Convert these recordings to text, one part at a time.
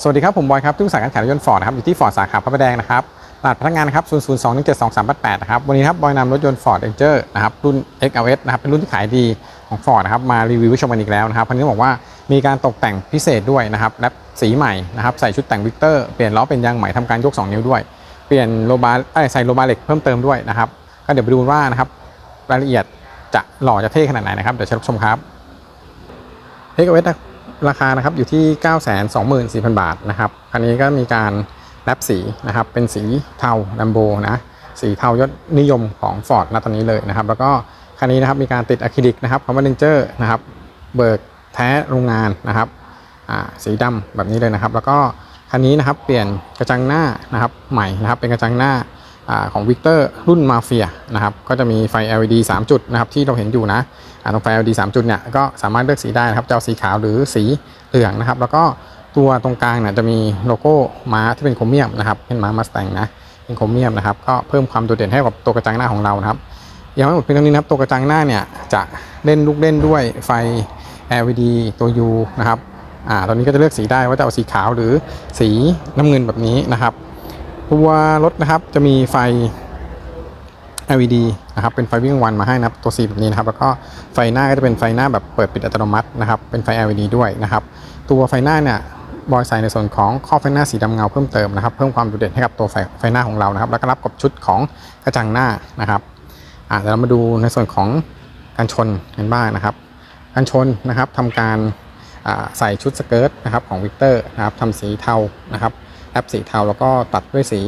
สวัสดีครับ ผมบอยครับที่ปรึกษาการขายรถยนต์ฟอร์ดนะครับอยู่ที่ฟอร์ดสาขาพระประแดงนะครับตลาดพนักงานนะครับ0 0 2 1 7 2 3 8 8นะครับ วันนี้ครับบอยนำรถยนต์ Ford Ranger นะครับ รุ่น XLS นะครับ เป็นรุ่นที่ขายดีของ Ford นะครับ มารีวิวให้ชมกันอีกแล้วนะครับวันนี้บอกว่ามีการตกแต่งพิเศษด้วยนะครับและสีใหม่นะครับ ใส่ชุดแต่งวิกเตอร์ เปลี่ยนล้อเป็นยางใหม่ทำการยก 2 นิ้วด้วย เปลี่ยนโลบาร์ใส่โลบาร์เหล็กเพิ่มเติมด้วยนะครับ ก็เดี๋ยวไปดูว่านะครับรายละเอียดจะหล่อจะเท่ขนาดไหนนะครับ เดี๋ยวชมครับ XLS ราคานะครับอยู่ที่ 924,000 บาทนะครับคันนี้ก็มีการแรปสีนะครับเป็นสีเทาลัมโบนะสีเทายอดนิยมของ Ford ณตอนนี้เลยนะครับ แล้วก็คันนี้นะครับมีการติดอะคริลิกนะครับคำว่าเลนเจอร์นะครับเบิกแท้โรงงานนะครับสีดำแบบนี้เลยนะครับ แล้วก็คันนี้นะครับเปลี่ยนกระจังหน้านะครับใหม่นะครับเป็นกระจังหน้า ของวิกเตอร์รุ่นมาเฟียนะครับก็จะมีไฟ LED 3 จุดนะครับที่เราเห็นอยู่นะตรงไฟ LED 3 จุดเนี่ยก็สามารถเลือกสีได้นะครับจะเอาสีขาวหรือสีเหลืองนะครับ แล้วก็ตัวตรงกลางเนี่ยจะมีโลโก้ม้าที่เป็นโครเมียมนะครับเป็นม้ามาสแตงนะเป็นโครเมียมนะครับก็เพิ่มความโดดเด่นให้กับตัวกระจังหน้าของเรานะครับยังไม่หมดเพียงเท่านี้นะครับตัวกระจังหน้าเนี่ยจะเล่นลูกเล่นด้วยไฟ LED ตัว U นะครับอ่าตอนนี้ก็จะเลือกสีได้ว่าจะเอาสีขาวหรือสีน้ำเงินแบบนี้นะครับ ตัวรถนะครับจะมีไฟ LED นะครับเป็นไฟวิ่งวันมาให้นะครับตัวสีแบบนี้นะครับแล้วก็ไฟหน้าก็จะเป็นไฟหน้าแบบเปิดปิดอัตโนมัตินะครับเป็นไฟ LED ด้วยนะครับตัวไฟหน้าเนี่ยบอยใส่ในส่วนของข้อไฟหน้าสีดำเงาเพิ่มเติมนะครับเพิ่มความโดดเด่นให้กับตัวไฟไฟหน้าของเรานะครับ แล้วก็รับกับชุดของกระจังหน้านะครับอ่าเดี๋ยวเรามาดูในส่วนของการชนกันบ้างนะครับการชนนะครับทำการใส่ชุดสเกิร์ตนะครับของวิกเตอร์นะครับทำสีเทานะครับ แอปสีเทาแล้วก็ตัดด้วยสี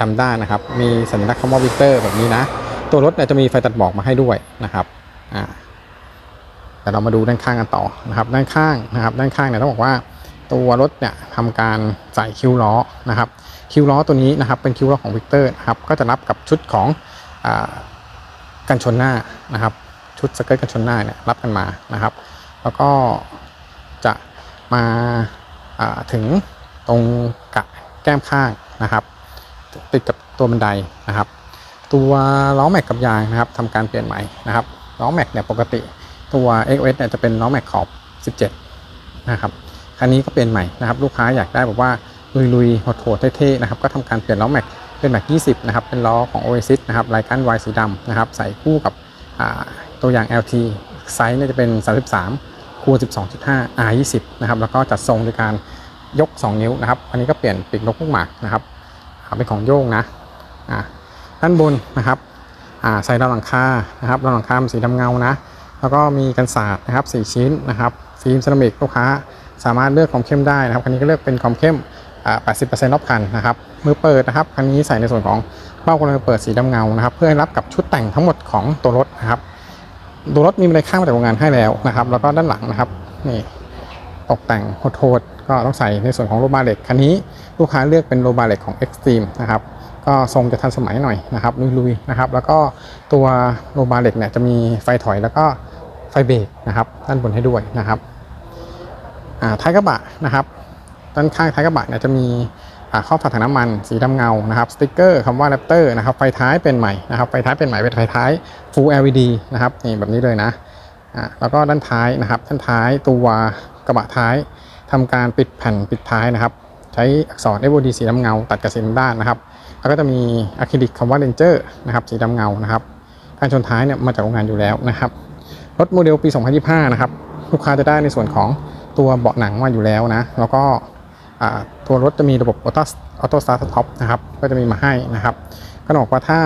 ดำด้านนะครับ มีสัญลักษณ์คำว่าวิกเตอร์แบบนี้นะ ตัวรถเนี่ยจะมีไฟตัดหมอกมาให้ด้วยนะครับอ่าแต่เรามาดูด้านข้างกันต่อนะครับ ด้านข้างนะครับด้านข้างเนี่ยต้องบอกว่าตัวรถเนี่ยทำการใส่คิ้วล้อนะครับคิ้วล้อตัวนี้นะครับเป็นคิ้วล้อของวิกเตอร์นะครับก็จะรับกับชุดของอกันชนหน้านะครับชุดสเกิร์ตกันชนหน้าเนี่ยรับกันมานะครับ แล้วก็จะมาอ่าถึงตรงกะ แก้มข้างนะครับติดกับตัวบันไดนะครับ ตัวล้อแม็กกับยางนะครับทำการเปลี่ยนใหม่นะครับล้อแม็กเนี่ยปกติตัว XOS เนี่ยจะเป็นล้อแม็กขอบ 17 นะครับคันนี้ก็เปลี่ยนใหม่นะครับ ลูกค้าอยากได้แบบว่าลุยๆโหดๆเท่ๆนะครับก็ทำการเปลี่ยนล้อแม็กเป็นแม็ก 20 นะครับ เป็นล้อของ Oasis นะครับลายก้านวายสีดำนะครับ ใส่คู่กับตัวอย่าง LT ไซส์เนี่ยจะเป็น 33คูณ12.5 R20 นะครับแล้วก็จัดทรงโดยการ ยก 2 นิ้วนะครับ อันนี้ก็เปลี่ยนปีกนกลูกหมากนะครับอ่าเป็นของโยงนะอ่าด้านบนนะครับอ่าใส่ราวหลังคานะครับราวหลังคาสีดำเงานะ แล้วก็มีกันศาสตร์นะครับ4ชิ้นนะครับฟิล์มเซรามิกลูกค้าสามารถเลือกความเข้มได้นะครับคันนี้ก็เลือกเป็นความเข้มอ่า80%รอบคันนะครับมือเปิดนะครับคันนี้ใส่ในส่วนของเบ้ากลมเปิดสีดำเงานะครับ เพื่อรับกับชุดแต่งทั้งหมดของตัวรถนะครับตัวรถมีบันไดข้างมาจากโรงงานให้แล้วนะครับ แล้วก็ด้านหลังนะครับนี่ ตกแต่งโหดๆก็ต้องใส่ในส่วนของโลบาเหล็กคันนี้ลูกค้าเลือกเป็นโลบาเหล็กของ Extreme นะครับก็ทรงจะทันสมัยหน่อยนะครับลุยๆนะครับแล้วก็ตัวโลบาเหล็กเนี่ยจะมีไฟถอยแล้วก็ไฟเบรกนะครับด้านบนให้ด้วยนะครับอ่าท้ายกระบะนะครับด้านข้างท้ายกระบะเนี่ยจะมีอ่าข้อฝาถังน้ำมันสีดำเงานะครับสติ๊กเกอร์คำว่า Raptor นะครับไฟท้ายเป็นใหม่นะครับไฟท้ายเป็นใหม่เป็นไฟท้าย Full LED นะครับนี่แบบนี้เลยนะอ่าแล้วก็ด้านท้ายนะครับด้านท้ายตัว ระบะท้ายทำการปิดแผ่นปิดท้ายนะครับ ใช้อักษร FOD สีดำเงา ตัดกับสีดำด้านนะครับ แล้วก็จะมีอะคริลิกคำว่า Ranger นะครับสีดำเงานะครับการชนท้ายเนี่ยมาจากโรงงานอยู่แล้วนะครับรถโมเดลปี 2025 นะครับลูกค้าจะได้ในส่วนของตัวเบาะหนังมาอยู่แล้วนะ แล้วก็ตัวรถจะมีระบบออโต้ออโต้สตาร์ทท็อปนะครับ ก็จะมีมาให้นะครับ ก็บอกว่าถ้า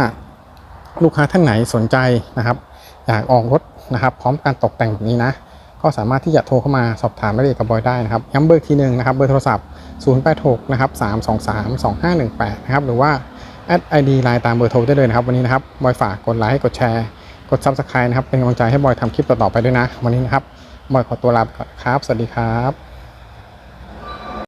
ลูกค้าท่านไหนสนใจนะครับ อยากออกรถนะครับ พร้อมการตกแต่งแบบนี้นะ ก็สามารถที่จะโทรเข้ามาสอบถามรายละเอียดกับบอยได้นะครับย้ำเบอร์อีกทีหนึ่งนะครับเบอร์โทรศัพท์ 086นะครับ323 2518นะครับหรือว่าแอดไอดีไลน์ตามเบอร์โทรได้เลยนะครับ วันนี้นะครับบอยฝากกดไลค์กดแชร์ กดซับสไคร b e นะครับเป็นกำลังใจให้บอยทำคลิปต่อๆไปด้วยนะ วันนี้นะครับบอยขอตัวลาไปก่อนครับ สวัสดีครับ